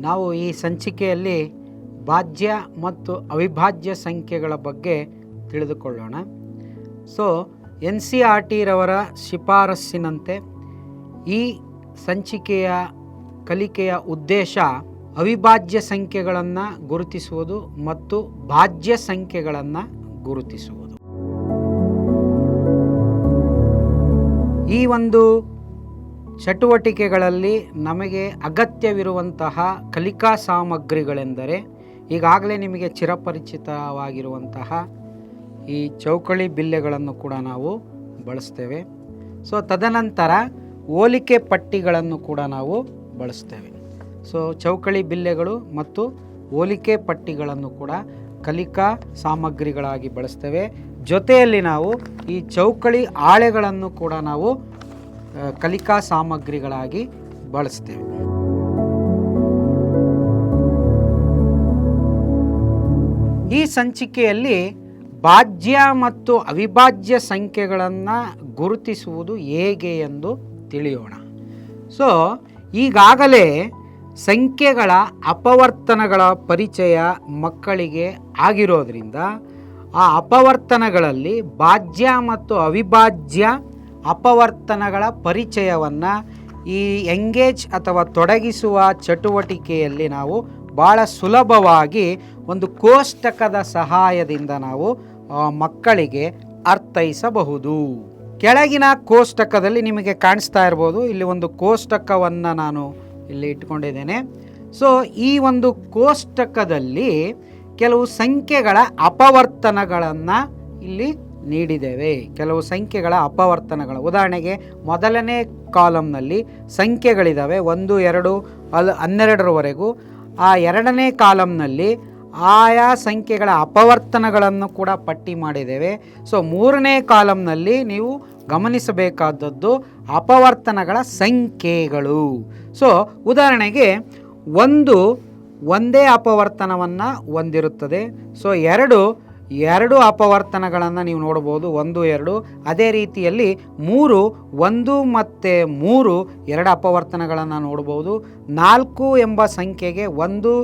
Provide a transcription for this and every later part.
ನಾವು ಈ ಸಂಚಿಕೆಯಲ್ಲಿ ಭಾಜ್ಯ ಮತ್ತು ಅವಿಭಾಜ್ಯ ಸಂಖ್ಯೆಗಳ ಬಗ್ಗೆ ತಿಳಿದುಕೊಳ್ಳೋಣ. ಸೊ ಎನ್ ಸಿ ಆರ್ ಟಿರವರ ಶಿಫಾರಸ್ಸಿನಂತೆ ಈ ಸಂಚಿಕೆಯ ಕಲಿಕೆಯ ಉದ್ದೇಶ ಅವಿಭಾಜ್ಯ ಸಂಖ್ಯೆಗಳನ್ನು ಗುರುತಿಸುವುದು ಮತ್ತು ಭಾಜ್ಯ ಸಂಖ್ಯೆಗಳನ್ನು ಗುರುತಿಸುವುದು. ಈ ಒಂದು ಚಟುವಟಿಕೆಗಳಲ್ಲಿ ನಮಗೆ ಅಗತ್ಯವಿರುವಂತಹ ಕಲಿಕಾ ಸಾಮಗ್ರಿಗಳೆಂದರೆ ಈಗಾಗಲೇ ನಿಮಗೆ ಚಿರಪರಿಚಿತವಾಗಿರುವಂತಹ ಈ ಚೌಕಳಿ ಬಿಲ್ಲೆಗಳನ್ನು ಕೂಡ ನಾವು ಬಳಸ್ತೇವೆ. ಸೊ ತದನಂತರ ಹೋಲಿಕೆ ಪಟ್ಟಿಗಳನ್ನು ಕೂಡ ನಾವು ಬಳಸ್ತೇವೆ. ಸೊ ಚೌಕಳಿ ಬಿಲ್ಲೆಗಳು ಮತ್ತು ಹೋಲಿಕೆ ಪಟ್ಟಿಗಳನ್ನು ಕೂಡ ಕಲಿಕಾ ಸಾಮಗ್ರಿಗಳಾಗಿ ಬಳಸ್ತೇವೆ. ಜೊತೆಯಲ್ಲಿ ನಾವು ಈ ಚೌಕಳಿ ಹಾಳೆಗಳನ್ನು ಕೂಡ ನಾವು ಕಲಿಕಾ ಸಾಮಗ್ರಿಗಳಾಗಿ ಬಳಸ್ತೇವೆ. ಈ ಸಂಚಿಕೆಯಲ್ಲಿ ಭಾಜ್ಯ ಮತ್ತು ಅವಿಭಾಜ್ಯ ಸಂಖ್ಯೆಗಳನ್ನು ಗುರುತಿಸುವುದು ಹೇಗೆ ಎಂದು ತಿಳಿಯೋಣ. ಸೊ ಈಗಾಗಲೇ ಸಂಖ್ಯೆಗಳ ಅಪವರ್ತನಗಳ ಪರಿಚಯ ಮಕ್ಕಳಿಗೆ ಆಗಿರೋದ್ರಿಂದ, ಆ ಅಪವರ್ತನಗಳಲ್ಲಿ ಭಾಜ್ಯ ಮತ್ತು ಅವಿಭಾಜ್ಯ ಅಪವರ್ತನಗಳ ಪರಿಚಯವನ್ನು ಈ ಎಂಗೇಜ್ ಅಥವಾ ತೊಡಗಿಸುವ ಚಟುವಟಿಕೆಯಲ್ಲಿ ನಾವು ಭಾಳ ಸುಲಭವಾಗಿ ಒಂದು ಕೋಷ್ಟಕದ ಸಹಾಯದಿಂದ ನಾವು ಮಕ್ಕಳಿಗೆ ಅರ್ಥೈಸಬಹುದು. ಕೆಳಗಿನ ಕೋಷ್ಟಕದಲ್ಲಿ ನಿಮಗೆ ಕಾಣಿಸ್ತಾ ಇರ್ಬೋದು. ಇಲ್ಲಿ ಒಂದು ಕೋಷ್ಟಕವನ್ನು ನಾನು ಇಲ್ಲಿ ಇಟ್ಕೊಂಡಿದ್ದೇನೆ ಸೊ ಈ ಒಂದು ಕೋಷ್ಟಕದಲ್ಲಿ ಕೆಲವು ಸಂಖ್ಯೆಗಳ ಅಪವರ್ತನಗಳನ್ನು ಇಲ್ಲಿ ನೀಡಿದ್ದೇವೆ. ಕೆಲವು ಸಂಖ್ಯೆಗಳ ಅಪವರ್ತನಗಳು. ಉದಾಹರಣೆಗೆ, ಮೊದಲನೇ ಕಾಲಂನಲ್ಲಿ ಸಂಖ್ಯೆಗಳಿದ್ದಾವೆ ಒಂದು, ಎರಡು, ಅಲ್, ಹನ್ನೆರಡರವರೆಗೂ. ಆ ಎರಡನೇ ಕಾಲಂನಲ್ಲಿ ಆಯಾ ಸಂಖ್ಯೆಗಳ ಅಪವರ್ತನಗಳನ್ನು ಕೂಡ ಪಟ್ಟಿ ಮಾಡಿದ್ದೇವೆ. ಸೊ, ಮೂರನೇ ಕಾಲಂನಲ್ಲಿ ನೀವು ಗಮನಿಸಬೇಕಾದದ್ದು ಅಪವರ್ತನಗಳ ಸಂಖ್ಯೆಗಳು. ಸೊ, ಉದಾಹರಣೆಗೆ, ಒಂದು ಒಂದೇ ಅಪವರ್ತನವನ್ನು ಹೊಂದಿರುತ್ತದೆ. ಸೊ, ಎರಡು ಎರಡು ಅಪವರ್ತನಗಳನ್ನು ನೀವು ನೋಡ್ಬೋದು ಒಂದು, ಎರಡು. ಅದೇ ರೀತಿಯಲ್ಲಿ ಮೂರು, ಒಂದು ಮತ್ತು ಮೂರು ಎರಡು ಅಪವರ್ತನಗಳನ್ನು ನೋಡ್ಬೋದು ನಾಲ್ಕು ಎಂಬ ಸಂಖ್ಯೆಗೆ ಒಂದು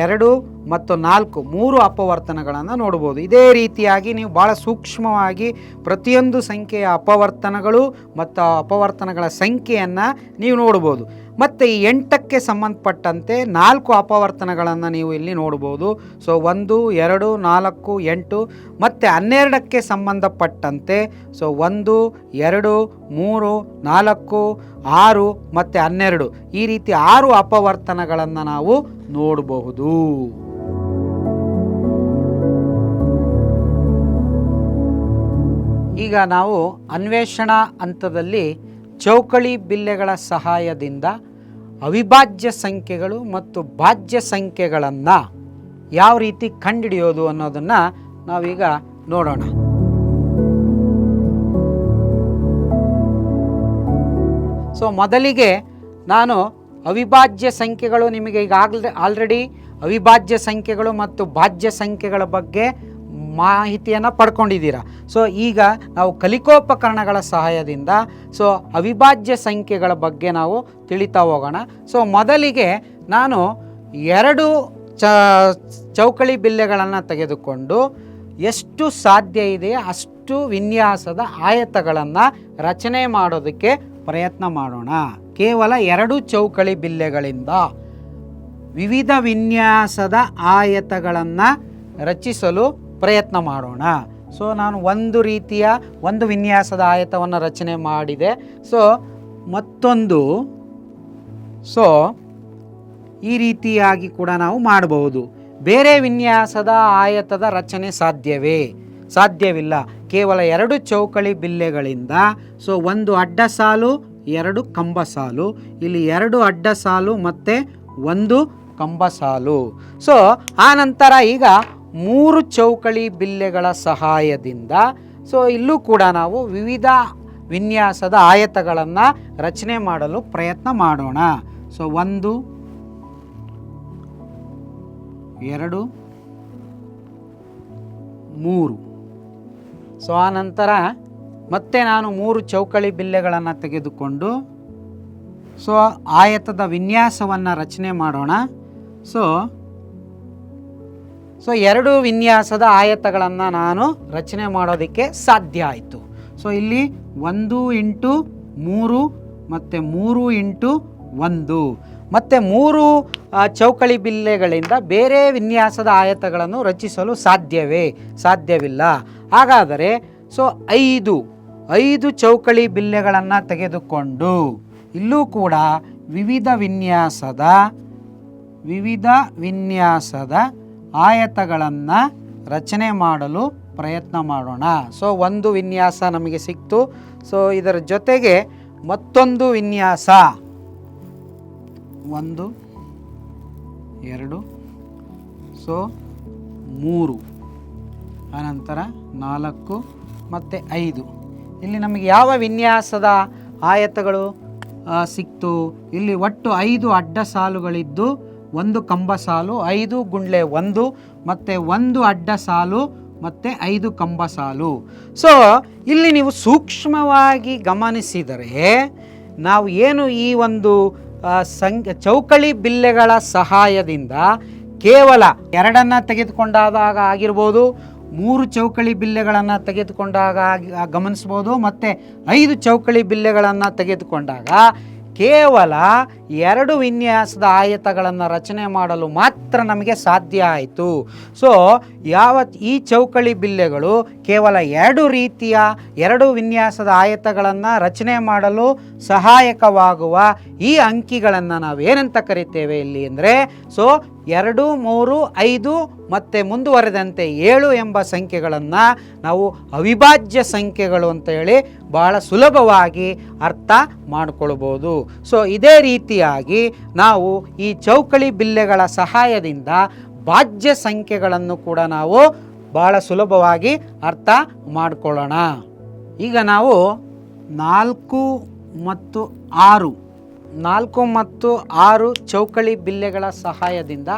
ಎರಡು ಮತ್ತು ನಾಲ್ಕು ಮೂರು ಅಪವರ್ತನಗಳನ್ನು ನೋಡ್ಬೋದು ಇದೇ ರೀತಿಯಾಗಿ ನೀವು ಭಾಳ ಸೂಕ್ಷ್ಮವಾಗಿ ಪ್ರತಿಯೊಂದು ಸಂಖ್ಯೆಯ ಅಪವರ್ತನಗಳು ಮತ್ತು ಅಪವರ್ತನಗಳ ಸಂಖ್ಯೆಯನ್ನು ನೀವು ನೋಡ್ಬೋದು ಮತ್ತು ಈ ಎಂಟಕ್ಕೆ ಸಂಬಂಧಪಟ್ಟಂತೆ ನಾಲ್ಕು ಅಪವರ್ತನಗಳನ್ನು ನೀವು ಇಲ್ಲಿ ನೋಡ್ಬೋದು. ಸೊ ಒಂದು, ಎರಡು, ನಾಲ್ಕು, ಎಂಟು, ಮತ್ತು ಹನ್ನೆರಡಕ್ಕೆ ಸಂಬಂಧಪಟ್ಟಂತೆ ಸೊ ಒಂದು, ಎರಡು, ಮೂರು, ನಾಲ್ಕು, ಆರು, ಮತ್ತು ಹನ್ನೆರಡು. ಈ ರೀತಿ ಆರು ಅಪವರ್ತನಗಳನ್ನು ನಾವು ನೋಡಬಹುದು. ಈಗ ನಾವು ಅನ್ವೇಷಣಾ ಹಂತದಲ್ಲಿ ಚೌಕಳಿ ಬಿಲ್ಲೆಗಳ ಸಹಾಯದಿಂದ ಅವಿಭಾಜ್ಯ ಸಂಖ್ಯೆಗಳು ಮತ್ತು ಭಾಜ್ಯ ಸಂಖ್ಯೆಗಳನ್ನು ಯಾವ ರೀತಿ ಕಂಡುಹಿಡಿಯೋದು ಅನ್ನೋದನ್ನು ನಾವೀಗ ನೋಡೋಣ. ಸೊ ಮೊದಲಿಗೆ ನಾನು ಅವಿಭಾಜ್ಯ ಸಂಖ್ಯೆಗಳು ನಿಮಗೆ ಈಗಾಗಲೇ ಆಲ್ರೆಡಿ ಅವಿಭಾಜ್ಯ ಸಂಖ್ಯೆಗಳು ಮತ್ತು ಭಾಜ್ಯ ಸಂಖ್ಯೆಗಳ ಬಗ್ಗೆ ಮಾಹಿತಿಯನ್ನು ಪಡ್ಕೊಂಡಿದ್ದೀರಾ? ಸೊ ಈಗ ನಾವು ಕಲಿಕೋಪಕರಣಗಳ ಸಹಾಯದಿಂದ ಸೊ ಅವಿಭಾಜ್ಯ ಸಂಖ್ಯೆಗಳ ಬಗ್ಗೆ ನಾವು ತಿಳಿತಾ ಹೋಗೋಣ. ಸೊ ಮೊದಲಿಗೆ ನಾನು ಎರಡು ಚ, ಚೌಕಳಿ ಬಿಲ್ಲೆಗಳನ್ನು ತೆಗೆದುಕೊಂಡು ಎಷ್ಟು ಸಾಧ್ಯ ಇದೆ ಅಷ್ಟು ವಿನ್ಯಾಸದ ಆಯತಗಳನ್ನು ರಚನೆ ಮಾಡೋದಕ್ಕೆ ಪ್ರಯತ್ನ ಮಾಡೋಣ. ಕೇವಲ ಎರಡು ಚೌಕಳಿ ಬಿಲ್ಲೆಗಳಿಂದ ವಿವಿಧ ವಿನ್ಯಾಸದ ಆಯತಗಳನ್ನು ರಚಿಸಲು ಪ್ರಯತ್ನ ಮಾಡೋಣ. ಸೊ ನಾನು ಒಂದು ರೀತಿಯ ಒಂದು ವಿನ್ಯಾಸದ ಆಯತವನ್ನು ರಚನೆ ಮಾಡಿದೆ. ಸೊ ಮತ್ತೊಂದು. ಸೊ ಈ ರೀತಿಯಾಗಿ ಕೂಡ ನಾವು ಮಾಡಬಹುದು. ಬೇರೆ ವಿನ್ಯಾಸದ ಆಯತದ ರಚನೆ ಸಾಧ್ಯವೇ? ಸಾಧ್ಯವಿಲ್ಲ. ಕೇವಲ ಎರಡು ಚೌಕಳಿ ಬಿಲ್ಲೆಗಳಿಂದ. ಸೊ ಒಂದು ಅಡ್ಡ ಸಾಲು, ಎರಡು ಕಂಬ ಸಾಲು. ಇಲ್ಲಿ ಎರಡು ಅಡ್ಡ ಸಾಲು ಮತ್ತು ಒಂದು ಕಂಬ ಸಾಲು. ಸೊ ಆ ನಂತರ ಈಗ ಮೂರು ಚೌಕಳಿ ಬಿಲ್ಲೆಗಳ ಸಹಾಯದಿಂದ ಸೊ ಇಲ್ಲೂ ಕೂಡ ನಾವು ವಿವಿಧ ವಿನ್ಯಾಸದ ಆಯತಗಳನ್ನು ರಚನೆ ಮಾಡಲು ಪ್ರಯತ್ನ ಮಾಡೋಣ. ಸೊ ಒಂದು, ಎರಡು, ಮೂರು. ಸೊ ಆ ನಂತರ ಮತ್ತೆ ನಾನು ಮೂರು ಚೌಕಳಿ ಬಿಲ್ಲೆಗಳನ್ನು ತೆಗೆದುಕೊಂಡು ಸೊ ಆಯತದ ವಿನ್ಯಾಸವನ್ನು ರಚನೆ ಮಾಡೋಣ. ಸೊ ಸೊ ಎರಡು ವಿನ್ಯಾಸದ ಆಯತಗಳನ್ನು ನಾನು ರಚನೆ ಮಾಡೋದಕ್ಕೆ ಸಾಧ್ಯ ಆಯಿತು. ಸೊ ಇಲ್ಲಿ ಒಂದು ಇಂಟು ಮೂರು ಮತ್ತು ಮೂರು ಇಂಟು ಒಂದು ಮತ್ತು ಮೂರು ಚೌಕಳಿ ಬಿಲ್ಲೆಗಳಿಂದ ಬೇರೆ ವಿನ್ಯಾಸದ ಆಯತಗಳನ್ನು ರಚಿಸಲು ಸಾಧ್ಯವೇ? ಸಾಧ್ಯವಿಲ್ಲ. ಹಾಗಾದರೆ ಸೊ ಐದು ಐದು ಚೌಕಳಿ ಬಿಲ್ಲೆಗಳನ್ನು ತೆಗೆದುಕೊಂಡು ಇಲ್ಲೂ ಕೂಡ ವಿವಿಧ ವಿನ್ಯಾಸದ ವಿವಿಧ ವಿನ್ಯಾಸದ ಆಯತಗಳನ್ನು ರಚನೆ ಮಾಡಲು ಪ್ರಯತ್ನ ಮಾಡೋಣ. ಸೊ ಒಂದು ವಿನ್ಯಾಸ ನಮಗೆ ಸಿಕ್ತು. ಸೊ ಇದರ ಜೊತೆಗೆ ಮತ್ತೊಂದು ವಿನ್ಯಾಸ. ಒಂದು, ಎರಡು ಸೊ ಮೂರು. ಅನಂತರ ನಾಲ್ಕು ಮತ್ತು ಐದು. ಇಲ್ಲಿ ನಮಗೆ ಯಾವ ವಿನ್ಯಾಸದ ಆಯತಗಳು ಸಿಕ್ತು? ಇಲ್ಲಿ ಒಟ್ಟು ಐದು ಅಡ್ಡ ಸಾಲುಗಳಿದ್ದು ಒಂದು ಕಂಬ ಸಾಲು, ಐದು ಗುಂಡ್ಲೆ ಒಂದು, ಮತ್ತು ಒಂದು ಅಡ್ಡ ಸಾಲು, ಮತ್ತು ಐದು ಕಂಬ ಸಾಲು. ಸೊ ಇಲ್ಲಿ ನೀವು ಸೂಕ್ಷ್ಮವಾಗಿ ಗಮನಿಸಿದರೆ ನಾವು ಏನು ಈ ಒಂದು ಸಂಖ್ಯೆ ಚೌಕಳಿ ಬಿಲ್ಲೆಗಳ ಸಹಾಯದಿಂದ ಕೇವಲ ಎರಡನ್ನು ತೆಗೆದುಕೊಂಡಾದಾಗ ಆಗಿರ್ಬೋದು, ಮೂರು ಚೌಕಳಿ ಬಿಲ್ಲೆಗಳನ್ನು ತೆಗೆದುಕೊಂಡಾಗ ಗಮನಿಸ್ಬೋದು, ಮತ್ತು ಐದು ಚೌಕಳಿ ಬಿಲ್ಲೆಗಳನ್ನು ತೆಗೆದುಕೊಂಡಾಗ ಕೇವಲ ಎರಡು ವಿನ್ಯಾಸದ ಆಯತಗಳನ್ನು ರಚನೆ ಮಾಡಲು ಮಾತ್ರ ನಮಗೆ ಸಾಧ್ಯ ಆಯಿತು. ಸೊ ಯಾವ ಈ ಚೌಕಳಿ ಬಿಲ್ಲೆಗಳು ಕೇವಲ ಎರಡು ರೀತಿಯ, ಎರಡು ವಿನ್ಯಾಸದ ಆಯತಗಳನ್ನು ರಚನೆ ಮಾಡಲು ಸಹಾಯಕವಾಗುವ ಈ ಅಂಕಿಗಳನ್ನು ನಾವೇನಂತ ಕರಿತೇವೆ ಇಲ್ಲಿ ಅಂದರೆ ಸೊ ಎರಡು, ಮೂರು, ಐದು, ಮತ್ತು ಮುಂದುವರೆದಂತೆ ಏಳು ಎಂಬ ಸಂಖ್ಯೆಗಳನ್ನು ನಾವು ಅವಿಭಾಜ್ಯ ಸಂಖ್ಯೆಗಳು ಅಂತ ಹೇಳಿ ಭಾಳ ಸುಲಭವಾಗಿ ಅರ್ಥ ಮಾಡಿಕೊಳ್ಬೋದು. ಸೊ ಇದೇ ರೀತಿಯಾಗಿ ನಾವು ಈ ಚೌಕಳಿ ಬಿಲ್ಲೆಗಳ ಸಹಾಯದಿಂದ ಭಾಜ್ಯ ಸಂಖ್ಯೆಗಳನ್ನು ಕೂಡ ನಾವು ಭಾಳ ಸುಲಭವಾಗಿ ಅರ್ಥ ಮಾಡಿಕೊಳ್ಳೋಣ. ಈಗ ನಾವು ನಾಲ್ಕು ಮತ್ತು ಆರು ನಾಲ್ಕು ಮತ್ತು ಆರು ಚೌಕಳಿ ಬಿಲ್ಲೆಗಳ ಸಹಾಯದಿಂದ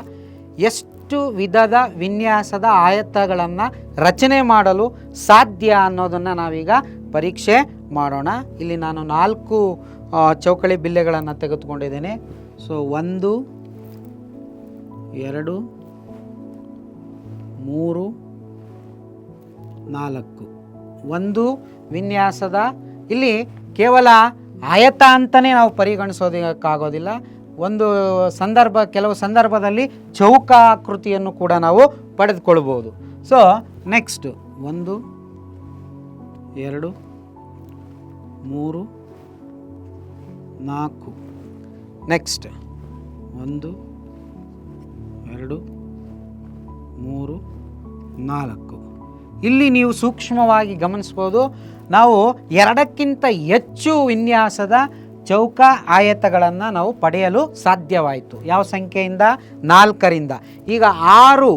ಎಷ್ಟು ವಿಧದ ವಿನ್ಯಾಸದ ಆಯತಗಳನ್ನು ರಚನೆ ಮಾಡಲು ಸಾಧ್ಯ ಅನ್ನೋದನ್ನು ನಾವೀಗ ಪರೀಕ್ಷೆ ಮಾಡೋಣ. ಇಲ್ಲಿ ನಾನು ನಾಲ್ಕು ಚೌಕಳಿ ಬಿಲ್ಲೆಗಳನ್ನು ತೆಗೆದುಕೊಂಡಿದ್ದೇನೆ. ಸೊ ಒಂದು, ಎರಡು, ಮೂರು, ನಾಲ್ಕು. ಒಂದು ವಿನ್ಯಾಸದ, ಇಲ್ಲಿ ಕೇವಲ ಆಯತ ಅಂತಲೇ ನಾವು ಪರಿಗಣಿಸೋದಕ್ಕಾಗೋದಿಲ್ಲ. ಒಂದು ಸಂದರ್ಭ, ಕೆಲವು ಸಂದರ್ಭದಲ್ಲಿ ಚೌಕಾಕೃತಿಯನ್ನು ಕೂಡ ನಾವು ಪಡೆದುಕೊಳ್ಬೋದು. ಸೊ ನೆಕ್ಸ್ಟ್ ಒಂದು, ಎರಡು, ಮೂರು, ನಾಲ್ಕು. ನೆಕ್ಸ್ಟ್ ಒಂದು, ಎರಡು, ಮೂರು, ನಾಲ್ಕು. ಇಲ್ಲಿ ನೀವು ಸೂಕ್ಷ್ಮವಾಗಿ ಗಮನಿಸ್ಬೋದು. ನಾವು ಎರಡಕ್ಕಿಂತ ಹೆಚ್ಚು ವಿನ್ಯಾಸದ ಚೌಕ ಆಯತಗಳನ್ನು ನಾವು ಪಡೆಯಲು ಸಾಧ್ಯವಾಯಿತು. ಯಾವ ಸಂಖ್ಯೆಯಿಂದ? ನಾಲ್ಕರಿಂದ. ಈಗ ಆರು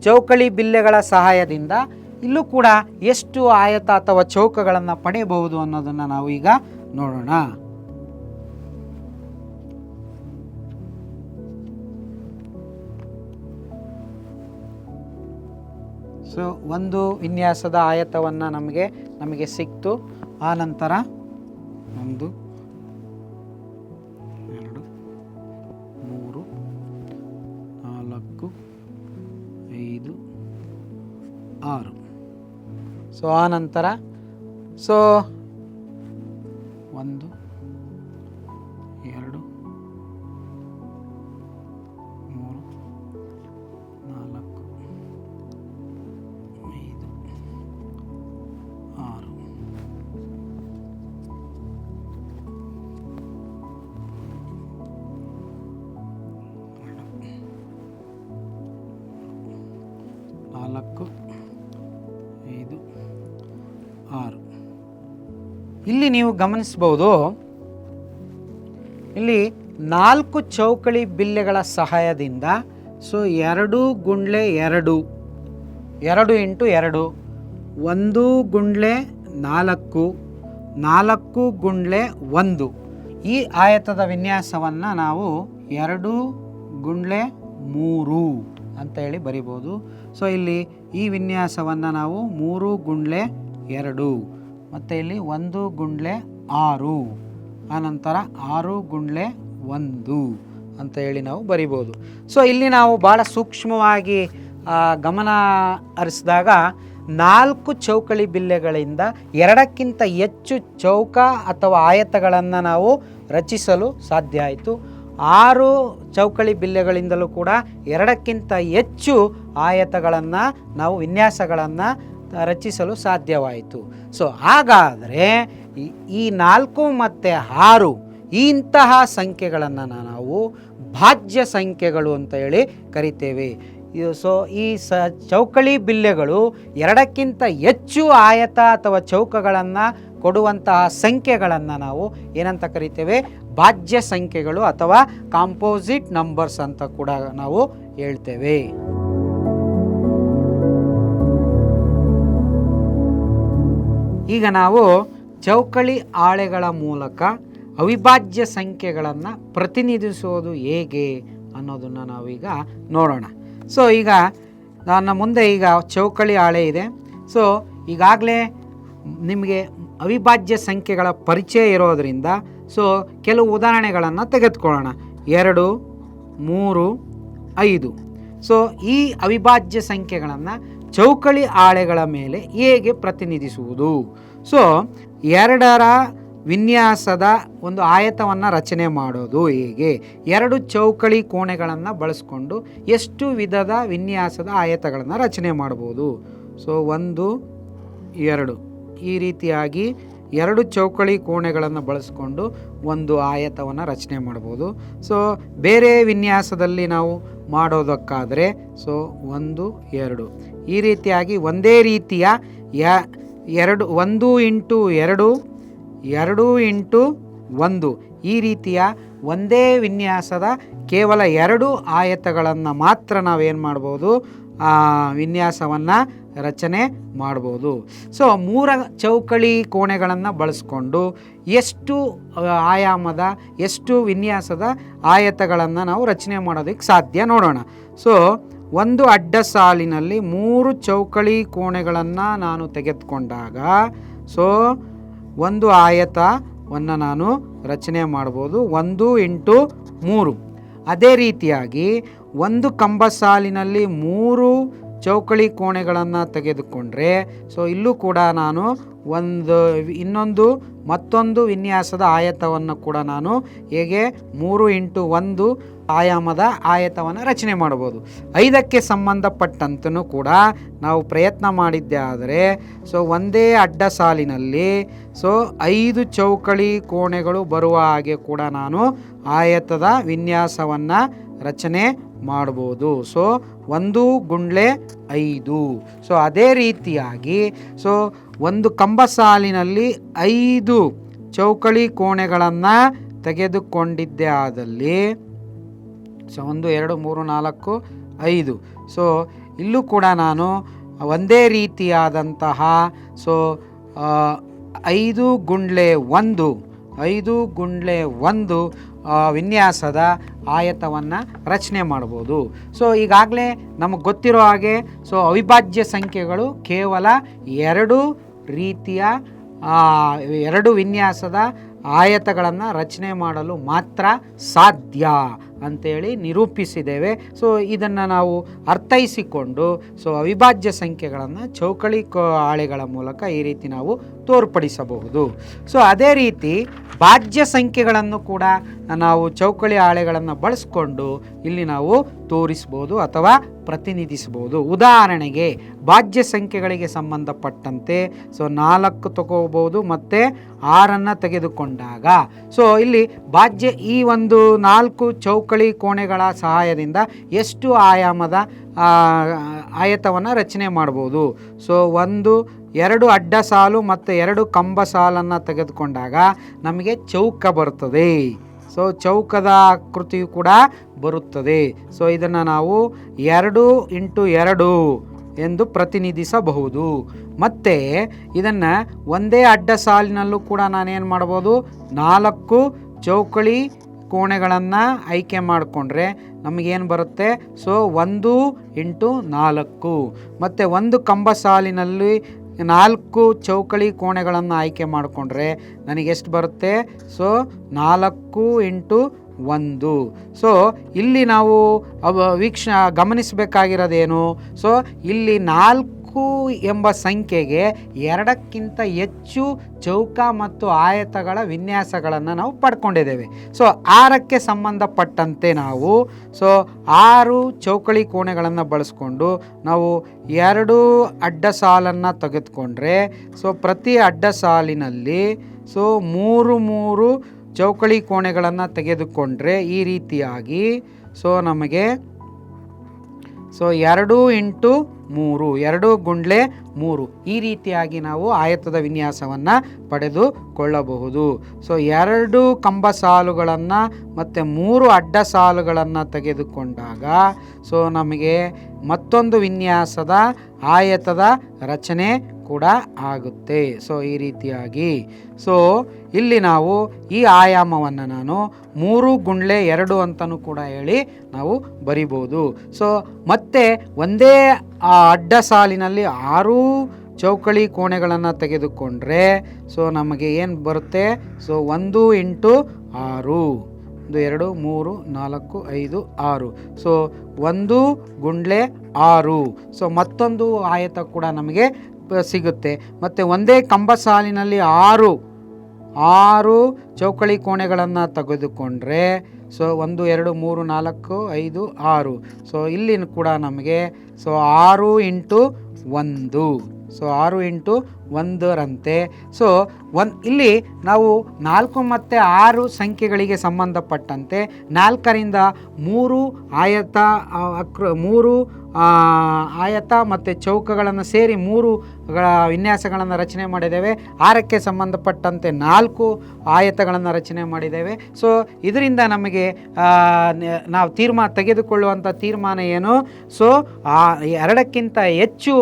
ಚೌಕಳಿ ಬಿಲ್ಲೆಗಳ ಸಹಾಯದಿಂದ ಇಲ್ಲೂ ಕೂಡ ಎಷ್ಟು ಆಯತ ಅಥವಾ ಚೌಕಗಳನ್ನು ಪಡೆಯಬಹುದು ಅನ್ನೋದನ್ನು ನಾವು ಈಗ ನೋಡೋಣ. ಸೊ ಒಂದು ವಿನ್ಯಾಸದ ಆಯತವನ್ನು ನಮಗೆ ನಮಗೆ ಸಿಕ್ತು. ಆ ನಂತರ ಒಂದು, ಎರಡು, ಮೂರು, ನಾಲ್ಕು, ಐದು, ಆರು. ಸೊ ಆ ನಂತರ ಸೊ ಆರು. ಇಲ್ಲಿ ನೀವು ಗಮನಿಸಬಹುದು, ಇಲ್ಲಿ ನಾಲ್ಕು ಚೌಕಳಿ ಬಿಲ್ಲೆಗಳ ಸಹಾಯದಿಂದ, ಸೊ ಎರಡು ಗುಂಡ್ಲೆ ಎರಡು ಎರಡು ಇಂಟು ಎರಡು, ಒಂದು ಗುಂಡ್ಲೆ ನಾಲ್ಕು ನಾಲ್ಕು ಗುಂಡ್ಲೆ ಒಂದು. ಈ ಆಯತದ ವಿನ್ಯಾಸವನ್ನು ನಾವು ಎರಡು ಗುಂಡ್ಲೆ ಮೂರು ಅಂತ ಹೇಳಿ ಬರಿಬೋದು ಸೊ ಇಲ್ಲಿ ಈ ವಿನ್ಯಾಸವನ್ನು ನಾವು ಮೂರು ಗುಂಡ್ಲೆ ಎರಡು. ಮತ್ತು ಇಲ್ಲಿ ಒಂದು ಗುಂಡ್ಲೆ ಆರು. ಆನಂತರ ಆರು ಗುಂಡ್ಲೆ ಒಂದು ಅಂತ ಹೇಳಿ ನಾವು ಬರಿಬೋದು. ಸೊ ಇಲ್ಲಿ ನಾವು ಭಾಳ ಸೂಕ್ಷ್ಮವಾಗಿ ಗಮನ ಹರಿಸಿದಾಗ ನಾಲ್ಕು ಚೌಕಳಿ ಬಿಲ್ಲೆಗಳಿಂದ ಎರಡಕ್ಕಿಂತ ಹೆಚ್ಚು ಚೌಕ ಅಥವಾ ಆಯತಗಳನ್ನು ನಾವು ರಚಿಸಲು ಸಾಧ್ಯ ಆಯಿತು. ಆರು ಚೌಕಳಿ ಬಿಲ್ಲೆಗಳಿಂದಲೂ ಕೂಡ ಎರಡಕ್ಕಿಂತ ಹೆಚ್ಚು ಆಯತಗಳನ್ನು ನಾವು ವಿನ್ಯಾಸಗಳನ್ನು ರಚಿಸಲು ಸಾಧ್ಯವಾಯಿತು. ಸೊ ಹಾಗಾದರೆ ಈ- ನಾಲ್ಕು ಮತ್ತು ಆರು ಇಂತಹ ಸಂಖ್ಯೆಗಳನ್ನು ನಾವು ಭಾಜ್ಯ ಸಂಖ್ಯೆಗಳು ಅಂತ ಹೇಳಿ ಕರಿತೇವೆ. ಸೊ ಈ ಸ ಚೌಕಳಿ ಬಿಲ್ಲೆಗಳು ಎರಡಕ್ಕಿಂತ ಹೆಚ್ಚು ಆಯತ ಅಥವಾ ಚೌಕಗಳನ್ನು ಕೊಡುವಂತಹ ಸಂಖ್ಯೆಗಳನ್ನು ನಾವು ಏನಂತ ಕರಿತೇವೆ? ಭಾಜ್ಯ ಸಂಖ್ಯೆಗಳು ಅಥವಾ ಕಾಂಪೋಸಿಟ್ ನಂಬರ್ಸ್ ಅಂತ ಕೂಡ ನಾವು ಹೇಳ್ತೇವೆ. ಈಗ ನಾವು ಚೌಕಳಿ ಹಾಳೆಗಳ ಮೂಲಕ ಅವಿಭಾಜ್ಯ ಸಂಖ್ಯೆಗಳನ್ನು ಪ್ರತಿನಿಧಿಸೋದು ಹೇಗೆ ಅನ್ನೋದನ್ನು ನಾವೀಗ ನೋಡೋಣ. ಸೊ ಈಗ ನನ್ನ ಮುಂದೆ ಈಗ ಚೌಕಳಿ ಹಾಳೆ ಇದೆ. ಸೊ ಈಗಾಗಲೇ ನಿಮಗೆ ಅವಿಭಾಜ್ಯ ಸಂಖ್ಯೆಗಳ ಪರಿಚಯ ಇರೋದರಿಂದ ಸೊ ಕೆಲವು ಉದಾಹರಣೆಗಳನ್ನು ತೆಗೆದುಕೊಳ್ಳೋಣ. ಎರಡು, ಮೂರು, ಐದು. ಸೊ ಈ ಅವಿಭಾಜ್ಯ ಸಂಖ್ಯೆಗಳನ್ನು ಚೌಕಳಿ ಆಳೆಗಳ ಮೇಲೆ ಹೇಗೆ ಪ್ರತಿನಿಧಿಸುವುದು? ಸೊ ಎರಡರ ವಿನ್ಯಾಸದ ಒಂದು ಆಯತವನ್ನು ರಚನೆ ಮಾಡೋದು ಹೇಗೆ? ಎರಡು ಚೌಕಳಿ ಕೋಣೆಗಳನ್ನು ಬಳಸ್ಕೊಂಡು ಎಷ್ಟು ವಿಧದ ವಿನ್ಯಾಸದ ಆಯತಗಳನ್ನು ರಚನೆ ಮಾಡ್ಬೋದು? ಸೊ ಒಂದು, ಎರಡು. ಈ ರೀತಿಯಾಗಿ ಎರಡು ಚೌಕಳಿ ಕೋಣೆಗಳನ್ನು ಬಳಸ್ಕೊಂಡು ಒಂದು ಆಯತವನ್ನು ರಚನೆ ಮಾಡ್ಬೋದು. ಸೊ ಬೇರೆ ವಿನ್ಯಾಸದಲ್ಲಿ ನಾವು ಮಾಡೋದಕ್ಕಾದರೆ, ಸೊ, ಒಂದು, ಎರಡು. ಈ ರೀತಿಯಾಗಿ ಒಂದೇ ರೀತಿಯ ಎರಡು, ಒಂದು ಇಂಟು ಎರಡು ಎರಡು ಇಂಟು ಒಂದು. ಈ ರೀತಿಯ ಒಂದೇ ವಿನ್ಯಾಸದ ಕೇವಲ ಎರಡು ಆಯತಗಳನ್ನು ಮಾತ್ರ ನಾವೇನು ಮಾಡ್ಬೋದು? ವಿನ್ಯಾಸವನ್ನು ರಚನೆ ಮಾಡ್ಬೋದು. ಸೊ ಮೂರ ಚೌಕಳಿ ಕೋಣೆಗಳನ್ನು ಬಳಸ್ಕೊಂಡು ಎಷ್ಟು ಆಯಾಮದ, ಎಷ್ಟು ವಿನ್ಯಾಸದ ಆಯತಗಳನ್ನು ನಾವು ರಚನೆ ಮಾಡೋದಕ್ಕೆ ಸಾಧ್ಯ ನೋಡೋಣ. ಸೊ ಒಂದು ಅಡ್ಡ ಸಾಲಿನಲ್ಲಿ ಮೂರು ಚೌಕಳಿ ಕೋಣೆಗಳನ್ನು ನಾನು ತೆಗೆದುಕೊಂಡಾಗ ಸೊ ಒಂದು ಆಯತವನ್ನು ನಾನು ರಚನೆ ಮಾಡ್ಬೋದು. ಒಂದು ಇಂಟು ಮೂರು. ಅದೇ ರೀತಿಯಾಗಿ ಒಂದು ಕಂಬ ಸಾಲಿನಲ್ಲಿ ಮೂರು ಚೌಕಳಿ ಕೋಣೆಗಳನ್ನು ತೆಗೆದುಕೊಂಡ್ರೆ ಸೊ ಇಲ್ಲೂ ಕೂಡ ನಾನು ಒಂದು, ಇನ್ನೊಂದು, ಮತ್ತೊಂದು ವಿನ್ಯಾಸದ ಆಯತವನ್ನು ಕೂಡ ನಾನು ಹೇಗೆ ಮೂರು ಇಂಟು ಒಂದು ಆಯಾಮದ ಆಯತವನ್ನು ರಚನೆ ಮಾಡ್ಬೋದು ಐದಕ್ಕೆ ಸಂಬಂಧಪಟ್ಟಂತನೂ ಕೂಡ ನಾವು ಪ್ರಯತ್ನ ಮಾಡಿದ್ದೆ ಆದರೆ ಸೊ ಒಂದೇ ಅಡ್ಡ ಸಾಲಿನಲ್ಲಿ ಸೊ ಐದು ಚೌಕಳಿ ಕೋಣೆಗಳು ಬರುವ ಹಾಗೆ ಕೂಡ ನಾನು ಆಯತದ ವಿನ್ಯಾಸವನ್ನು ರಚನೆ ಮಾಡ್ಬೋದು. ಸೊ, ಒಂದು ಗುಂಡ್ಲೆ ಐದು. ಸೊ, ಅದೇ ರೀತಿಯಾಗಿ, ಸೊ, ಒಂದು ಕಂಬ ಸಾಲಿನಲ್ಲಿ ಐದು ಚೌಕಳಿ ಕೋಣೆಗಳನ್ನು ತೆಗೆದುಕೊಂಡಿದ್ದೆ ಆದಲ್ಲಿ, ಸೊ, ಒಂದು, ಎರಡು, ಮೂರು, ನಾಲ್ಕು, ಐದು. ಸೊ, ಇಲ್ಲೂ ಕೂಡ ನಾನು ಒಂದೇ ರೀತಿಯಾದಂತಹ, ಸೊ ಐದು ಗುಂಡ್ಲೆ ಒಂದು, ಐದು ಗುಂಡ್ಲೆ ಒಂದು ವಿನ್ಯಾಸದ ಆಯತವನ್ನು ರಚನೆ ಮಾಡ್ಬೋದು ಸೊ ಈಗಾಗಲೇ ನಮಗೆ ಗೊತ್ತಿರೋ ಹಾಗೆ ಸೊ ಅವಿಭಾಜ್ಯ ಸಂಖ್ಯೆಗಳು ಕೇವಲ ಎರಡು ರೀತಿಯ ಎರಡು ವಿನ್ಯಾಸದ ಆಯತಗಳನ್ನು ರಚನೆ ಮಾಡಲು ಮಾತ್ರ ಸಾಧ್ಯ. ಅಂತೇಳಿ ನಿರೂಪಿಸಿದ್ದೇವೆ. ಸೊ ಇದನ್ನು ನಾವು ಅರ್ಥೈಸಿಕೊಂಡು ಸೊ ಅವಿಭಾಜ್ಯ ಸಂಖ್ಯೆಗಳನ್ನು ಚೌಕಳಿ ಹಾಳೆಗಳ ಮೂಲಕ ಈ ರೀತಿ ನಾವು ತೋರ್ಪಡಿಸಬಹುದು. ಸೊ ಅದೇ ರೀತಿ ಭಾಜ್ಯ ಸಂಖ್ಯೆಗಳನ್ನು ಕೂಡ ನಾವು ಚೌಕಳಿ ಹಾಳೆಗಳನ್ನು ಬಳಸ್ಕೊಂಡು ಇಲ್ಲಿ ನಾವು ತೋರಿಸ್ಬೋದು ಅಥವಾ ಪ್ರತಿನಿಧಿಸ್ಬೋದು. ಉದಾಹರಣೆಗೆ ಭಾಜ್ಯ ಸಂಖ್ಯೆಗಳಿಗೆ ಸಂಬಂಧಪಟ್ಟಂತೆ ಸೊ ನಾಲ್ಕು ತಗೋಬೋದು ಮತ್ತು ಆರನ್ನು ತೆಗೆದುಕೊಂಡಾಗ ಸೊ ಇಲ್ಲಿ ಭಾಜ್ಯ ಈ ಒಂದು ನಾಲ್ಕು ಚೌಕಳಿ ಕೋಣೆಗಳ ಸಹಾಯದಿಂದ ಎಷ್ಟು ಆಯಾಮದ ಆಯತವನ್ನು ರಚನೆ ಮಾಡ್ಬೋದು. ಸೊ ಒಂದು, ಎರಡು ಅಡ್ಡ ಸಾಲು ಮತ್ತು ಎರಡು ಕಂಬ ಸಾಲನ್ನು ತೆಗೆದುಕೊಂಡಾಗ ನಮಗೆ ಚೌಕ ಬರ್ತದೆ ಸೊ ಚೌಕದ ಆಕೃತಿಯು ಕೂಡ ಬರುತ್ತದೆ. ಸೊ ಇದನ್ನು ನಾವು ಎರಡು ಇಂಟು ಎರಡು ಎಂದು ಪ್ರತಿನಿಧಿಸಬಹುದು. ಮತ್ತು ಇದನ್ನು ಒಂದೇ ಅಡ್ಡ ಸಾಲಿನಲ್ಲೂ ಕೂಡ ನಾನೇನು ಮಾಡ್ಬೋದು? ನಾಲ್ಕು ಚೌಕಳಿ ಕೋಣೆಗಳನ್ನು ಆಯ್ಕೆ ಮಾಡಿಕೊಂಡ್ರೆ ನಮಗೇನು ಬರುತ್ತೆ? ಸೊ ಒಂದು ಇಂಟು ನಾಲ್ಕು. ಮತ್ತು ಒಂದು ಕಂಬ ಸಾಲಿನಲ್ಲಿ ನಾಲ್ಕು ಚೌಕಳಿ ಕೋಣೆಗಳನ್ನು ಆಯ್ಕೆ ಮಾಡಿಕೊಂಡ್ರೆ ನನಗೆಷ್ಟು ಬರುತ್ತೆ? ಸೊ ನಾಲ್ಕು ಇಂಟು ಒಂದು. ಸೊ ಇಲ್ಲಿ ನಾವು ವೀಕ್ಷ ಗಮನಿಸಬೇಕಾಗಿರೋದೇನು? ಸೊ ಇಲ್ಲಿ ನಾಲ್ಕು ಎಂಬ ಸಂಖ್ಯೆಗೆ ಎರಡಕ್ಕಿಂತ ಹೆಚ್ಚು ಚೌಕ ಮತ್ತು ಆಯತಗಳ ವಿನ್ಯಾಸಗಳನ್ನು ನಾವು ಪಡ್ಕೊಂಡಿದ್ದೇವೆ. ಸೊ ಆರಕ್ಕೆ ಸಂಬಂಧಪಟ್ಟಂತೆ ನಾವು ಸೊ ಆರು ಚೌಕಳಿ ಕೋಣೆಗಳನ್ನು ಬಳಸ್ಕೊಂಡು ನಾವು ಎರಡು ಅಡ್ಡ ಸಾಲನ್ನು ತೆಗೆದುಕೊಂಡ್ರೆ ಸೊ ಪ್ರತಿ ಅಡ್ಡ ಸಾಲಿನಲ್ಲಿ ಸೊ ಮೂರು ಮೂರು ಚೌಕಳಿ ಕೋಣೆಗಳನ್ನು ತೆಗೆದುಕೊಂಡ್ರೆ ಈ ರೀತಿಯಾಗಿ ಸೊ ನಮಗೆ ಸೊ ಎರಡು ಇಂಟು ಮೂರು, ಎರಡು ಗುಂಡ್ಲೆ ಮೂರು. ಈ ರೀತಿಯಾಗಿ ನಾವು ಆಯತದ ವಿನ್ಯಾಸವನ್ನು ಪಡೆದುಕೊಳ್ಳಬಹುದು. ಸೊ ಎರಡು ಕಂಬ ಸಾಲುಗಳನ್ನು ಮತ್ತು ಮೂರು ಅಡ್ಡ ಸಾಲುಗಳನ್ನು ತೆಗೆದುಕೊಂಡಾಗ, ಸೊ ನಮಗೆ ಮತ್ತೊಂದು ವಿನ್ಯಾಸದ ಆಯತದ ರಚನೆ ಕೂಡ ಆಗುತ್ತೆ. ಸೊ ಈ ರೀತಿಯಾಗಿ. ಸೊ ಇಲ್ಲಿ ನಾವು ಈ ಆಯಾಮವನ್ನು ನಾನು ಮೂರು ಗುಂಡ್ಲೆ ಎರಡು ಅಂತಲೂ ಕೂಡ ಹೇಳಿ ನಾವು ಬರಿಬೋದು. ಸೊ ಮತ್ತೆ ಒಂದೇ ಅಡ್ಡ ಸಾಲಿನಲ್ಲಿ ಆರು ಚೌಕಳಿ ಕೋಣೆಗಳನ್ನು ತೆಗೆದುಕೊಂಡ್ರೆ ಸೊ ನಮಗೆ ಏನು ಬರುತ್ತೆ? ಸೊ ಒಂದು ಇಂಟು ಆರು. ಒಂದು, ಎರಡು, ಮೂರು, ನಾಲ್ಕು, ಐದು, ಆರು. ಸೊ ಒಂದು ಗುಂಡ್ಲೆ ಆರು. ಸೊ ಮತ್ತೊಂದು ಆಯತ ಕೂಡ ನಮಗೆ ಸಿಗುತ್ತೆ. ಮತ್ತು ಒಂದೇ ಕಂಬ ಸಾಲಿನಲ್ಲಿ ಆರು ಆರು ಚೌಕಳಿ ಕೋಣೆಗಳನ್ನು ತೆಗೆದುಕೊಂಡ್ರೆ, ಸೊ ಒಂದು, ಎರಡು, ಮೂರು, ನಾಲ್ಕು, ಐದು, ಆರು. ಸೊ ಇಲ್ಲಿ ಕೂಡ ನಮಗೆ, ಸೊ ಆರು ಇಂಟು ಒಂದು. ಸೊ ಆರು ಇಂಟು ಒಂದರಂತೆ. ಸೊ ಒನ್, ಇಲ್ಲಿ ನಾವು ನಾಲ್ಕು ಮತ್ತು ಆರು ಸಂಖ್ಯೆಗಳಿಗೆ ಸಂಬಂಧಪಟ್ಟಂತೆ ನಾಲ್ಕರಿಂದ ಮೂರು ಆಯತ ಅಕ್ರ, ಮೂರು ಆಯತ ಮತ್ತು ಚೌಕಗಳನ್ನು ಸೇರಿ ಮೂರು ವಿನ್ಯಾಸಗಳನ್ನು ರಚನೆ ಮಾಡಿದ್ದೇವೆ. ಆರಕ್ಕೆ ಸಂಬಂಧಪಟ್ಟಂತೆ ನಾಲ್ಕು ಆಯತಗಳನ್ನು ರಚನೆ ಮಾಡಿದ್ದೇವೆ. ಸೊ ಇದರಿಂದ ನಮಗೆ ನಾವು ತೀರ್ಮಾನ ತೆಗೆದುಕೊಳ್ಳುವಂಥ ತೀರ್ಮಾನ ಏನು? ಸೊ ಎರಡಕ್ಕಿಂತ ಹೆಚ್ಚು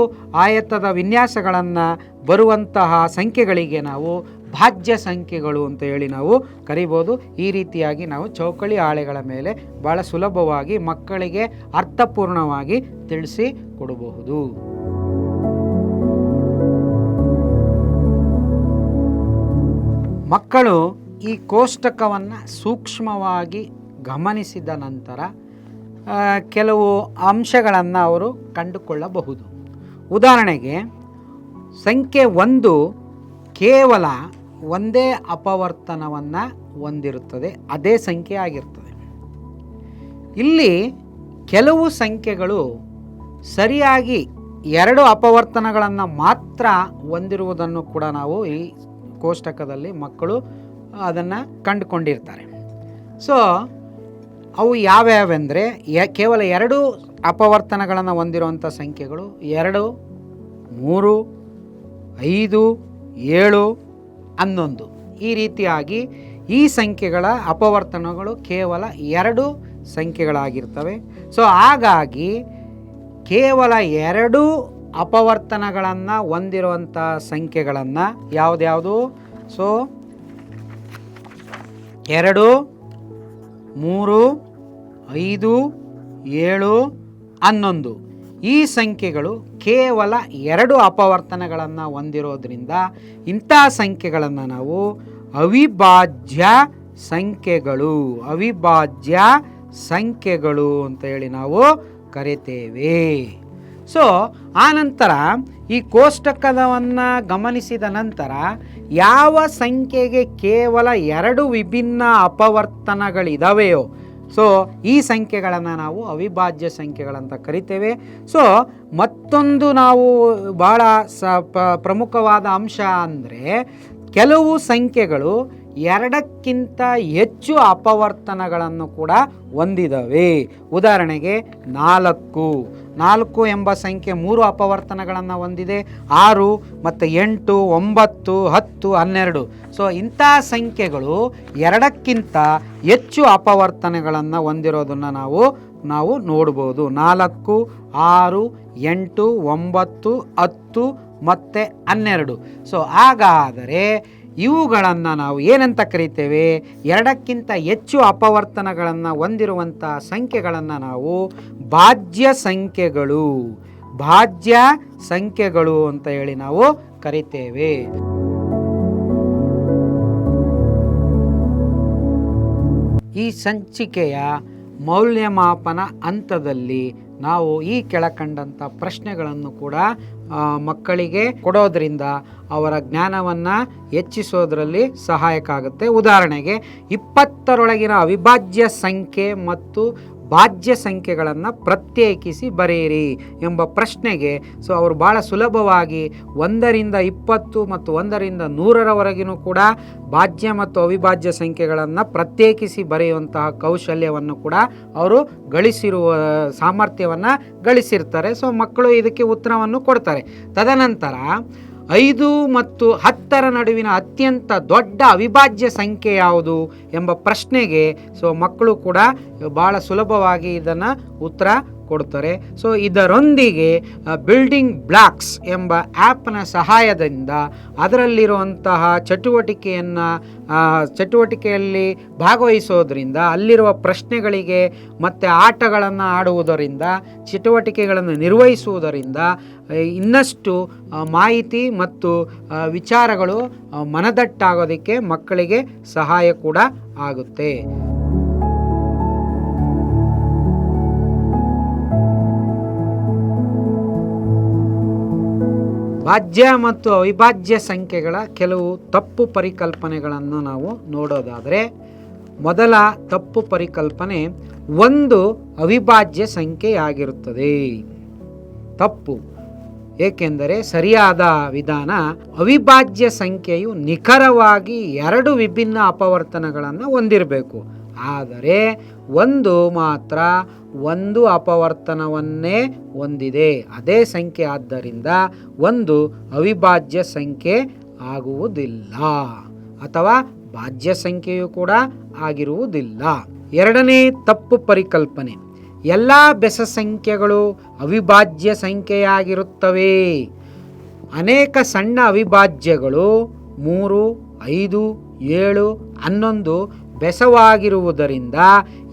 ಆಯತದ ವಿನ್ಯಾಸಗಳನ್ನು ಬರುವಂತಹ ಸಂಖ್ಯೆಗಳಿಗೆ ನಾವು ಭಾಜ್ಯ ಸಂಖ್ಯೆಗಳು ಅಂತ ಹೇಳಿ ನಾವು ಕರಿಬೋದು. ಈ ರೀತಿಯಾಗಿ ನಾವು ಚೌಕಳಿ ಹಾಳೆಗಳ ಮೇಲೆ ಭಾಳ ಸುಲಭವಾಗಿ ಮಕ್ಕಳಿಗೆ ಅರ್ಥಪೂರ್ಣವಾಗಿ ತಿಳಿಸಿ ಕೊಡಬಹುದು. ಮಕ್ಕಳು ಈ ಕೋಷ್ಟಕವನ್ನು ಸೂಕ್ಷ್ಮವಾಗಿ ಗಮನಿಸಿದ ನಂತರ ಕೆಲವು ಅಂಶಗಳನ್ನು ಅವರು ಕಂಡುಕೊಳ್ಳಬಹುದು. ಉದಾಹರಣೆಗೆ, ಸಂಖ್ಯೆ ಒಂದು ಕೇವಲ ಒಂದೇ ಅಪವರ್ತನವನ್ನು ಹೊಂದಿರುತ್ತದೆ, ಅದೇ ಸಂಖ್ಯೆ ಆಗಿರ್ತದೆ. ಇಲ್ಲಿ ಕೆಲವು ಸಂಖ್ಯೆಗಳು ಸರಿಯಾಗಿ ಎರಡು ಅಪವರ್ತನಗಳನ್ನು ಮಾತ್ರ ಹೊಂದಿರುವುದನ್ನು ಕೂಡ ನಾವು ಈ ಕೋಷ್ಟಕದಲ್ಲಿ ಮಕ್ಕಳು ಅದನ್ನು ಕಂಡುಕೊಂಡಿರ್ತಾರೆ. ಸೊ ಅವು ಯಾವ್ಯಾವೆಂದರೆ, ಯ, ಕೇವಲ ಎರಡು ಅಪವರ್ತನಗಳನ್ನು ಹೊಂದಿರುವಂಥ ಸಂಖ್ಯೆಗಳು, ಎರಡು, ಮೂರು, ಐದು, ಏಳು ಹನ್ನೊಂದು ಈ ರೀತಿಯಾಗಿ ಈ ಸಂಖ್ಯೆಗಳ ಅಪವರ್ತನಗಳು ಕೇವಲ ಎರಡು ಸಂಖ್ಯೆಗಳಾಗಿರ್ತವೆ. ಸೊ ಹಾಗಾಗಿ ಕೇವಲ ಎರಡು ಅಪವರ್ತನಗಳನ್ನು ಹೊಂದಿರುವಂಥ ಸಂಖ್ಯೆಗಳನ್ನು ಯಾವುದ್ಯಾವುದು? ಸೊ ಎರಡು, ಮೂರು, ಐದು, ಏಳು, ಹನ್ನೊಂದು. ಈ ಸಂಖ್ಯೆಗಳು ಕೇವಲ ಎರಡು ಅಪವರ್ತನಗಳನ್ನು ಹೊಂದಿರೋದ್ರಿಂದ ಇಂಥ ಸಂಖ್ಯೆಗಳನ್ನು ನಾವು ಅವಿಭಾಜ್ಯ ಸಂಖ್ಯೆಗಳು ಅವಿಭಾಜ್ಯ ಸಂಖ್ಯೆಗಳು ಅಂತ ಹೇಳಿ ನಾವು ಕರಿತೇವೆ. ಸೊ ಆನಂತರ ಈ ಕೋಷ್ಟಕದವನ್ನು ಗಮನಿಸಿದ ನಂತರ ಯಾವ ಸಂಖ್ಯೆಗೆ ಕೇವಲ ಎರಡು ವಿಭಿನ್ನ ಅಪವರ್ತನಗಳಿದಾವೆಯೋ, ಸೊ ಈ ಸಂಖ್ಯೆಗಳನ್ನು ನಾವು ಅವಿಭಾಜ್ಯ ಸಂಖ್ಯೆಗಳಂತ ಕರಿತೇವೆ. ಸೊ ಮತ್ತೊಂದು ನಾವು ಭಾಳ ಸ ಪ್ರಮುಖವಾದ ಅಂಶ ಅಂದರೆ ಕೆಲವು ಸಂಖ್ಯೆಗಳು ಎರಡಕ್ಕಿಂತ ಹೆಚ್ಚು ಅಪವರ್ತನಗಳನ್ನು ಕೂಡ ಹೊಂದಿದವೆ. ಉದಾಹರಣೆಗೆ ನಾಲ್ಕು. ನಾಲ್ಕು ಎಂಬ ಸಂಖ್ಯೆ ಮೂರು ಅಪವರ್ತನಗಳನ್ನು ಹೊಂದಿದೆ, ಆರು ಮತ್ತು ಎಂಟು, ಒಂಬತ್ತು, ಹತ್ತು, ಹನ್ನೆರಡು. ಸೊ ಇಂಥ ಸಂಖ್ಯೆಗಳು ಎರಡಕ್ಕಿಂತ ಹೆಚ್ಚು ಅಪವರ್ತನಗಳನ್ನು ಹೊಂದಿರೋದನ್ನು ನಾವು ನಾವು ನೋಡ್ಬೋದು. ನಾಲ್ಕು, ಆರು, ಎಂಟು, ಒಂಬತ್ತು, ಹತ್ತು ಮತ್ತು ಹನ್ನೆರಡು. ಸೊ ಹಾಗಾದರೆ ಇವುಗಳನ್ನು ನಾವು ಏನಂತ ಕರಿತೇವೆ? ಎರಡಕ್ಕಿಂತ ಹೆಚ್ಚು ಅಪವರ್ತನಗಳನ್ನು ಹೊಂದಿರುವಂಥ ಸಂಖ್ಯೆಗಳನ್ನು ನಾವು ಭಾಜ್ಯ ಸಂಖ್ಯೆಗಳು. ಭಾಜ್ಯ ಸಂಖ್ಯೆಗಳು ಅಂತ ಹೇಳಿ ನಾವು ಕರಿತೇವೆ. ಈ ಸಂಚಿಕೆಯ ಮೌಲ್ಯಮಾಪನ ಹಂತದಲ್ಲಿ ನಾವು ಈ ಕೆಳಕಂಡಂಥ ಪ್ರಶ್ನೆಗಳನ್ನು ಕೂಡ ಮಕ್ಕಳಿಗೆ ಕೊಡೋದ್ರಿಂದ ಅವರ ಜ್ಞಾನವನ್ನು ಹೆಚ್ಚಿಸೋದ್ರಲ್ಲಿ ಸಹಾಯಕ ಆಗುತ್ತೆ. ಉದಾಹರಣೆಗೆ ಇಪ್ಪತ್ತರೊಳಗಿನ ಅವಿಭಾಜ್ಯ ಸಂಖ್ಯೆ ಮತ್ತು ಭಾಜ್ಯ ಸಂಖ್ಯೆಗಳನ್ನು ಪ್ರತ್ಯೇಕಿಸಿ ಬರೆಯಿರಿ ಎಂಬ ಪ್ರಶ್ನೆಗೆ ಸೊ ಅವರು ಭಾಳ ಸುಲಭವಾಗಿ ಒಂದರಿಂದ ಇಪ್ಪತ್ತು ಮತ್ತು ಒಂದರಿಂದ ನೂರರವರೆಗಿನೂ ಕೂಡ ಭಾಜ್ಯ ಮತ್ತು ಅವಿಭಾಜ್ಯ ಸಂಖ್ಯೆಗಳನ್ನು ಪ್ರತ್ಯೇಕಿಸಿ ಬರೆಯುವಂತಹ ಕೌಶಲ್ಯವನ್ನು ಕೂಡ ಅವರು ಗಳಿಸಿರುವ, ಸಾಮರ್ಥ್ಯವನ್ನು ಗಳಿಸಿರ್ತಾರೆ. ಸೊ ಮಕ್ಕಳು ಇದಕ್ಕೆ ಉತ್ತರವನ್ನು ಕೊಡ್ತಾರೆ. ತದನಂತರ ಐದು ಮತ್ತು ಹತ್ತರ ನಡುವಿನ ಅತ್ಯಂತ ದೊಡ್ಡ ಅವಿಭಾಜ್ಯ ಸಂಖ್ಯೆ ಯಾವುದು ಎಂಬ ಪ್ರಶ್ನೆಗೆ ಸೊ ಮಕ್ಕಳು ಕೂಡ ಭಾಳ ಸುಲಭವಾಗಿ ಇದನ್ನು ಉತ್ತರ ಕೊಡ್ತಾರೆ. ಸೊ ಇದರೊಂದಿಗೆ ಬಿಲ್ಡಿಂಗ್ ಬ್ಲಾಕ್ಸ್ ಎಂಬ ಆ್ಯಪ್ನ ಸಹಾಯದಿಂದ ಅದರಲ್ಲಿರುವಂತಹ ಚಟುವಟಿಕೆಯನ್ನು ಚಟುವಟಿಕೆಯಲ್ಲಿ ಭಾಗವಹಿಸೋದ್ರಿಂದ, ಅಲ್ಲಿರುವ ಪ್ರಶ್ನೆಗಳಿಗೆ ಮತ್ತು ಆಟಗಳನ್ನು ಆಡುವುದರಿಂದ, ಚಟುವಟಿಕೆಗಳನ್ನು ನಿರ್ವಹಿಸುವುದರಿಂದ ಇನ್ನಷ್ಟು ಮಾಹಿತಿ ಮತ್ತು ವಿಚಾರಗಳು ಮನದಟ್ಟಾಗೋದಕ್ಕೆ ಮಕ್ಕಳಿಗೆ ಸಹಾಯ ಕೂಡ ಆಗುತ್ತೆ. ಭಾಜ್ಯ ಮತ್ತು ಅವಿಭಾಜ್ಯ ಸಂಖ್ಯೆಗಳ ಕೆಲವು ತಪ್ಪು ಪರಿಕಲ್ಪನೆಗಳನ್ನು ನಾವು ನೋಡೋದಾದರೆ, ಮೊದಲ ತಪ್ಪು ಪರಿಕಲ್ಪನೆ ಒಂದು ಅವಿಭಾಜ್ಯ ಸಂಖ್ಯೆಯಾಗಿರುತ್ತದೆ. ತಪ್ಪು. ಏಕೆಂದರೆ ಸರಿಯಾದ ವಿಧಾನ ಅವಿಭಾಜ್ಯ ಸಂಖ್ಯೆಯು ನಿಖರವಾಗಿ ಎರಡು ವಿಭಿನ್ನ ಅಪವರ್ತನಗಳನ್ನು ಹೊಂದಿರಬೇಕು. ಆದರೆ ಒಂದು ಮಾತ್ರ ಒಂದು ಅಪವರ್ತನವನ್ನೇ ಹೊಂದಿದೆ. ಅದೇ ಸಂಖ್ಯೆ ಆದ್ದರಿಂದ ಒಂದು ಅವಿಭಾಜ್ಯ ಸಂಖ್ಯೆ ಆಗುವುದಿಲ್ಲ ಅಥವಾ ಭಾಜ್ಯ ಸಂಖ್ಯೆಯು ಕೂಡ ಆಗಿರುವುದಿಲ್ಲ. ಎರಡನೇ ತಪ್ಪು ಪರಿಕಲ್ಪನೆ. ಎಲ್ಲ ಬೆಸ ಸಂಖ್ಯೆಗಳು ಅವಿಭಾಜ್ಯ ಸಂಖ್ಯೆಯಾಗಿರುತ್ತವೆ. ಅನೇಕ ಸಣ್ಣ ಅವಿಭಾಜ್ಯಗಳು ಮೂರು, ಐದು, ಏಳು, ಹನ್ನೊಂದು ಬೆಸವಾಗಿರುವುದರಿಂದ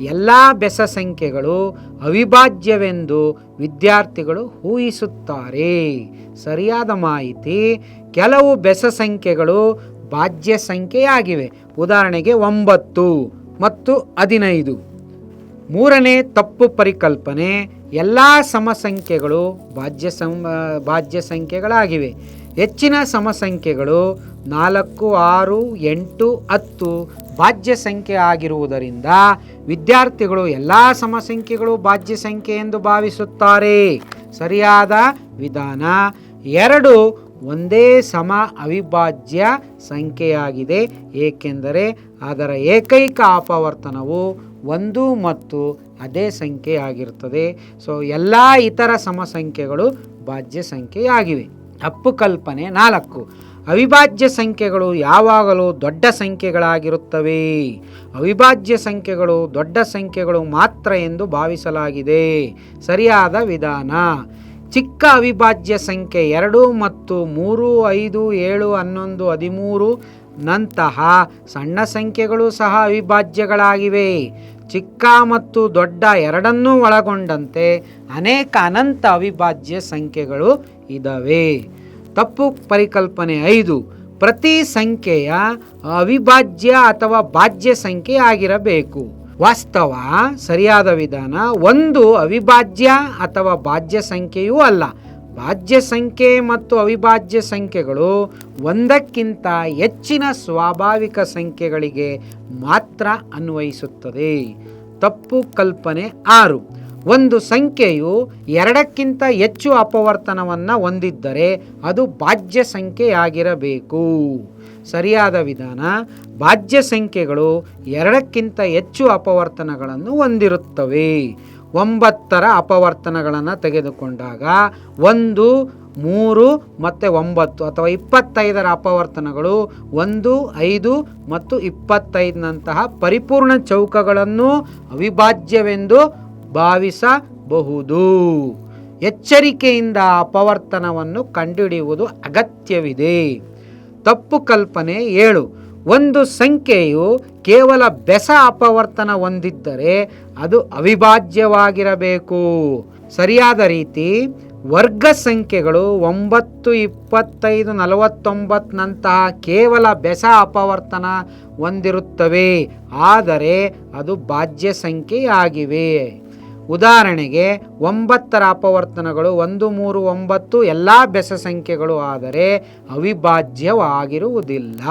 ಎಲ್ಲ ಬೆಸ ಸಂಖ್ಯೆಗಳು ಅವಿಭಾಜ್ಯವೆಂದು ವಿದ್ಯಾರ್ಥಿಗಳು ಊಹಿಸುತ್ತಾರೆ. ಸರಿಯಾದ ಮಾಹಿತಿ, ಕೆಲವು ಬೆಸ ಸಂಖ್ಯೆಗಳು ಭಾಜ್ಯ ಸಂಖ್ಯೆಯಾಗಿವೆ. ಉದಾಹರಣೆಗೆ ಒಂಬತ್ತು ಮತ್ತು ಹದಿನೈದು. ಮೂರನೇ ತಪ್ಪು ಪರಿಕಲ್ಪನೆ, ಎಲ್ಲ ಸಮಸಂಖ್ಯೆಗಳು ಭಾಜ್ಯ ಸಂ, ಭಾಜ್ಯ ಸಂಖ್ಯೆಗಳಾಗಿವೆ. ಹೆಚ್ಚಿನ ಸಮಸಂಖ್ಯೆಗಳು ನಾಲ್ಕು, ಆರು, ಎಂಟು, ಹತ್ತು ಭಾಜ್ಯ ಸಂಖ್ಯೆ ಆಗಿರುವುದರಿಂದ ವಿದ್ಯಾರ್ಥಿಗಳು ಎಲ್ಲ ಸಮಸಂಖ್ಯೆಗಳು ಭಾಜ್ಯ ಸಂಖ್ಯೆ ಎಂದು ಭಾವಿಸುತ್ತಾರೆ. ಸರಿಯಾದ ವಿಧಾನ ಎರಡು ಒಂದೇ ಸಮ ಅವಿಭಾಜ್ಯ ಸಂಖ್ಯೆಯಾಗಿದೆ. ಏಕೆಂದರೆ ಅದರ ಏಕೈಕ ಅಪವರ್ತನವು ಒಂದು ಮತ್ತು ಅದೇ ಸಂಖ್ಯೆಯಾಗಿರುತ್ತದೆ ಸೊ ಎಲ್ಲ ಇತರ ಸಮಸಂಖ್ಯೆಗಳು ಭಾಜ್ಯ ಸಂಖ್ಯೆಯಾಗಿವೆ. ತಪ್ಪು ಕಲ್ಪನೆ ನಾಲ್ಕು. ಅವಿಭಾಜ್ಯ ಸಂಖ್ಯೆಗಳು ಯಾವಾಗಲೂ ದೊಡ್ಡ ಸಂಖ್ಯೆಗಳಾಗಿರುತ್ತವೆ. ಅವಿಭಾಜ್ಯ ಸಂಖ್ಯೆಗಳು ದೊಡ್ಡ ಸಂಖ್ಯೆಗಳು ಮಾತ್ರ ಎಂದು ಭಾವಿಸಲಾಗಿದೆ. ಸರಿಯಾದ ವಿಧಾನ. ಚಿಕ್ಕ ಅವಿಭಾಜ್ಯ ಸಂಖ್ಯೆ ಎರಡು ಮತ್ತು ಮೂರು, ಐದು, ಏಳು, ಹನ್ನೊಂದು, ಹದಿಮೂರು, ನಂತಹ ಸಣ್ಣ ಸಂಖ್ಯೆಗಳು ಸಹ ಅವಿಭಾಜ್ಯಗಳಾಗಿವೆ. ಚಿಕ್ಕ ಮತ್ತು ದೊಡ್ಡ ಎರಡನ್ನೂ ಒಳಗೊಂಡಂತೆ ಅನೇಕ ಅನಂತ ಅವಿಭಾಜ್ಯ ಸಂಖ್ಯೆಗಳು ಇದ್ದಾವೆ ತಪ್ಪು ಪರಿಕಲ್ಪನೆ ಐದು, ಪ್ರತಿ ಸಂಖ್ಯೆಯ ಅವಿಭಾಜ್ಯ ಅಥವಾ ಭಾಜ್ಯ ಸಂಖ್ಯೆ ಆಗಿರಬೇಕು. ವಾಸ್ತವ, ಸರಿಯಾದ ವಿಧಾನ ಒಂದು ಅವಿಭಾಜ್ಯ ಅಥವಾ ಭಾಜ್ಯ ಸಂಖ್ಯೆಯೂ ಅಲ್ಲ. ಭಾಜ್ಯ ಸಂಖ್ಯೆ ಮತ್ತು ಅವಿಭಾಜ್ಯ ಸಂಖ್ಯೆಗಳು ಒಂದಕ್ಕಿಂತ ಹೆಚ್ಚಿನ ಸ್ವಾಭಾವಿಕ ಸಂಖ್ಯೆಗಳಿಗೆ ಮಾತ್ರ ಅನ್ವಯಿಸುತ್ತದೆ. ತಪ್ಪು ಕಲ್ಪನೆ ಆರು ಒಂದು ಸಂಖ್ಯೆಯು ಎರಡಕ್ಕಿಂತ ಹೆಚ್ಚು ಅಪವರ್ತನವನ್ನು ಹೊಂದಿದ್ದರೆ ಅದು ಭಾಜ್ಯ ಸಂಖ್ಯೆಯಾಗಿರಬೇಕು. ಸರಿಯಾದ ವಿಧಾನ ಭಾಜ್ಯ ಸಂಖ್ಯೆಗಳು ಎರಡಕ್ಕಿಂತ ಹೆಚ್ಚು ಅಪವರ್ತನಗಳನ್ನು ಹೊಂದಿರುತ್ತವೆ. ಒಂಬತ್ತರ ಅಪವರ್ತನಗಳನ್ನು ತೆಗೆದುಕೊಂಡಾಗ ಒಂದು, ಮೂರು ಮತ್ತು ಒಂಬತ್ತು ಅಥವಾ ಇಪ್ಪತ್ತೈದರ ಅಪವರ್ತನಗಳು ಒಂದು, ಐದು ಮತ್ತು ಇಪ್ಪತ್ತೈದನಂತಹ ಪರಿಪೂರ್ಣ ಚೌಕಗಳನ್ನು ಅವಿಭಾಜ್ಯವೆಂದು ಭಾವಿಸಬಹುದು. ಎಚ್ಚರಿಕೆಯಿಂದ ಅಪವರ್ತನವನ್ನು ಕಂಡುಹಿಡಿಯುವುದು ಅಗತ್ಯವಿದೆ. ತಪ್ಪು ಕಲ್ಪನೆ ಏಳು. ಒಂದು ಸಂಖ್ಯೆಯು ಕೇವಲ ಬೆಸ ಅಪವರ್ತನ ಹೊಂದಿದ್ದರೆ ಅದು ಅವಿಭಾಜ್ಯವಾಗಿರಬೇಕು. ಸರಿಯಾದ ರೀತಿ ವರ್ಗ ಸಂಖ್ಯೆಗಳು ಒಂಬತ್ತು, ಇಪ್ಪತ್ತೈದು, ನಲವತ್ತೊಂಬತ್ತನಂತಹ ಕೇವಲ ಬೆಸ ಅಪವರ್ತನ ಹೊಂದಿರುತ್ತವೆ. ಆದರೆ ಅದು ಭಾಜ್ಯ ಸಂಖ್ಯೆಯಾಗಿವೆ. ಉದಾಹರಣೆಗೆ ಒಂಬತ್ತರ ಅಪವರ್ತನಗಳು ಒಂದು ಮೂರು ಒಂಬತ್ತು ಎಲ್ಲ ಬೆಸ ಸಂಖ್ಯೆಗಳು ಆದರೆ ಅವಿಭಾಜ್ಯವಾಗಿರುವುದಿಲ್ಲ.